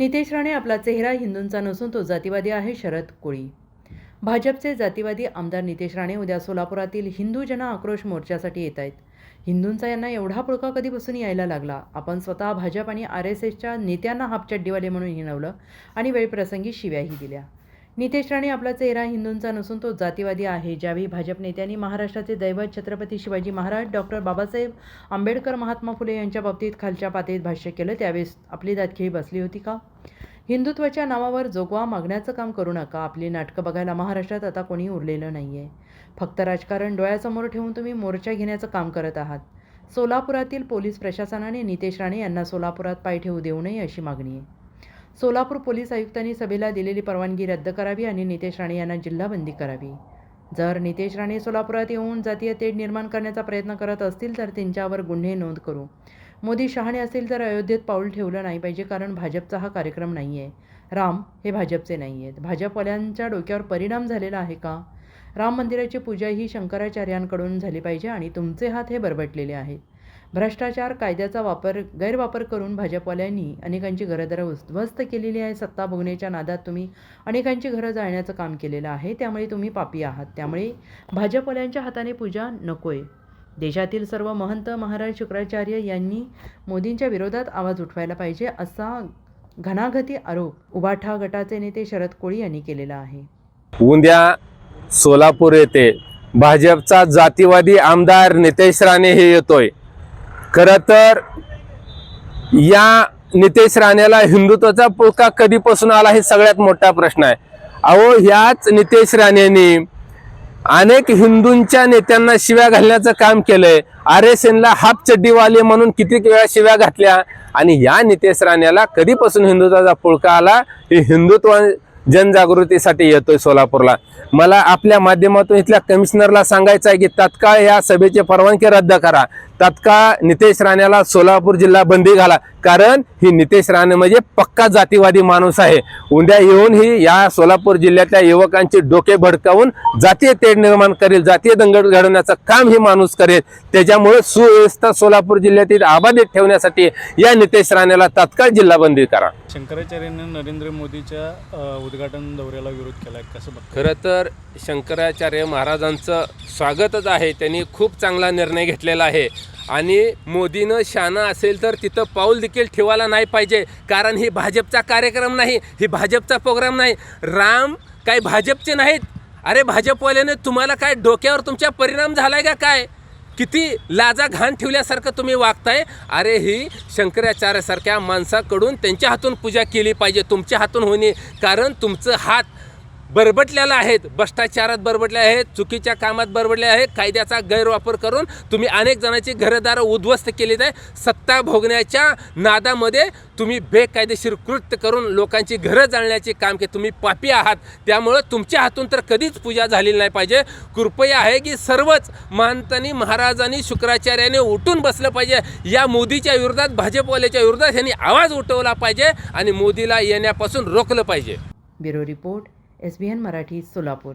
नितेश राणे आपला चेहरा हिंदूंचा नसून तो जातीवादी आहे शरद कोळी. भाजपचे जातीवादी आमदार नितेश राणे उद्या सोलापुरातील हिंदू जन आक्रोश मोर्चासाठी येत आहेत. हिंदूंचा यांना एवढा पुळका कधीपासून यायला लागला? आपण स्वतः भाजप आणि आर एस एसच्या नेत्यांना हापचड्डीवाले म्हणून हिणवलं आणि वेळप्रसंगी शिव्याही दिल्या. नितेश राणे आपला चेहरा हिंदूंचा नसून तो जातीवादी आहे. ज्यावेळी भाजप नेत्यांनी महाराष्ट्राचे दैवत छत्रपती शिवाजी महाराज डॉक्टर बाबासाहेब आंबेडकर महात्मा फुले यांच्या बाबतीत खालच्या पातळीत भाष्य केलं त्यावेळेस आपली दातखिळी बसली होती का? हिंदुत्वाच्या नावावर जोगवा मागण्याचं काम करू नका. आपली नाटकं बघायला महाराष्ट्रात आता कोणी उरलेलं नाही आहे फक्त राजकारण डोळ्यासमोर ठेवून तुम्ही मोर्चा घेण्याचं काम करत आहात. सोलापुरातील पोलीस प्रशासनाने नितेश राणे यांना सोलापुरात पाय ठेवू देऊ नये अशी मागणी आहे. सोलापूर पोलीस आयुक्तांनी सभेला दिलेली परवानगी रद्द करावी आणि नितेश राणे यांना जिल्हाबंदी करावी. जर नितेश राणे सोलापुरात येऊन जातीय तेढ निर्माण करण्याचा प्रयत्न करत असतील तर त्यांच्यावर गुन्हे नोंद करू. मोदी शहाणे असेल तर अयोध्येत पाऊल ठेवलं नाही पाहिजे कारण भाजपचा हा कार्यक्रम नाही आहे राम हे भाजपचे नाही आहेत भाजपवाल्यांच्या डोक्यावर परिणाम झालेला आहे का? राम मंदिराची पूजा ही शंकराचार्यांकडून झाली पाहिजे आणि तुमचे हात हे बरबटलेले आहेत. भ्रष्टाचार कायद्याचा वापर गैरवापर करून भाजपवाल्यांनी अनेकांची घरदारं उद्ध्वस्त केलेली आहे. सत्ता भोगण्याच्या नादात तुम्ही अनेकांची घरं जाळण्याचं काम केलेलं आहे. त्यामुळे तुम्ही पापी आहात. त्यामुळे भाजपवाल्यांच्या हाताने पूजा नकोय. देशातील सर्व महंत महाराज शुक्राचार्य यांनी मोदींच्या विरोधात आवाज उठवायला पाहिजे असा घनाघती आरोप उबाठा गटाचे नेते शरद कोळी यांनी केलेला आहे. उद्या सोलापूर येथे भाजपचा जातीवादी आमदार नितेश राणे हे येतोय. खरं तर या नितेश राणेला हिंदुत्वाचा पुळका कधीपासून आला हे सगळ्यात मोठा प्रश्न आहे. अहो ह्याच नितेश राणेंनी अनेक हिंदूंच्या नेत्यांना शिव्या घालण्याचं काम केलंय. आर एस एनला हाफ चड्डीवाले म्हणून कितीक वेळा शिव्या घातल्या आणि या नितेश राणेला कधीपासून हिंदुत्वाचा पुळका आला हे हिंदुत्व जनजागृतीसाठी येतोय सोलापूरला. मला आपल्या माध्यमातून इथल्या कमिशनरला सांगायचं आहे की तत्काळ या सभेची परवानगी रद्द करा. तात्काळ नितेश राणेला सोलापूर जिल्हा बंदी घाला. कारण ही नितेश राणे म्हणजे पक्का जातीवादी माणूस आहे. उद्या येऊन ही या सोलापूर जिल्ह्यातल्या युवकांचे डोके भडकावून जातीय तेढ निर्माण करेल जातीय दंगल घडवण्याचं काम ही माणूस करेल. त्याच्यामुळे सुव्यवस्था सोलापूर जिल्ह्यातील आबादित ठेवण्यासाठी या नितेश राणेला तात्काळ जिल्हाबंदी करा. शंकराचार्यांनी नरेंद्र मोदीच्या उद्घाटन दौऱ्याला विरोध केला आहे कसं खरं तर शंकराचार्य महाराजांचं स्वागतच आहे. त्यांनी खूप चांगला निर्णय घेतलेला आहे. आणि मोदीनं शाना असेल तर तिथं पाऊल देखील ठेवायला नाही पाहिजे. कारण ही भाजपचा कार्यक्रम नाही ही भाजपचा प्रोग्राम नाही. राम काही भाजपचे नाहीत? अरे भाजपवाल्याने तुम्हाला काय डोक्यावर तुमच्या परिणाम झाला आहे का काय? किती लाजा घाण ठेवल्यासारखं तुम्ही वागताय. अरे ही शंकराचार्यासारख्या माणसाकडून त्यांच्या हातून पूजा केली पाहिजे तुमच्या हातून होणे. कारण तुमचं हात बरबटलेला आहेत. भ्रष्टाचारात बरबटले आहेत चुकीच्या कामात बरबटले आहेत कायद्याचा गैरवापर करून तुम्ही अनेक जणांची घरदारं उद्ध्वस्त केलीत आहे. सत्ता भोगण्याच्या नादामध्ये तुम्ही बेकायदेशीर कृत्य करून लोकांची घरं जाळण्याचे काम के तुम्ही पापी आहात. त्यामुळं तुमच्या हातून तर कधीच पूजा झालेली नाही पाहिजे. कृपया आहे की सर्वच महंतांनी महाराजांनी शुक्राचार्याने उठून बसलं पाहिजे. या मोदीच्या विरोधात भाजपवाल्याच्या विरोधात यांनी आवाज उठवला पाहिजे आणि मोदीला येण्यापासून रोखलं पाहिजे. Bureau report. S B N Marathi Solapur.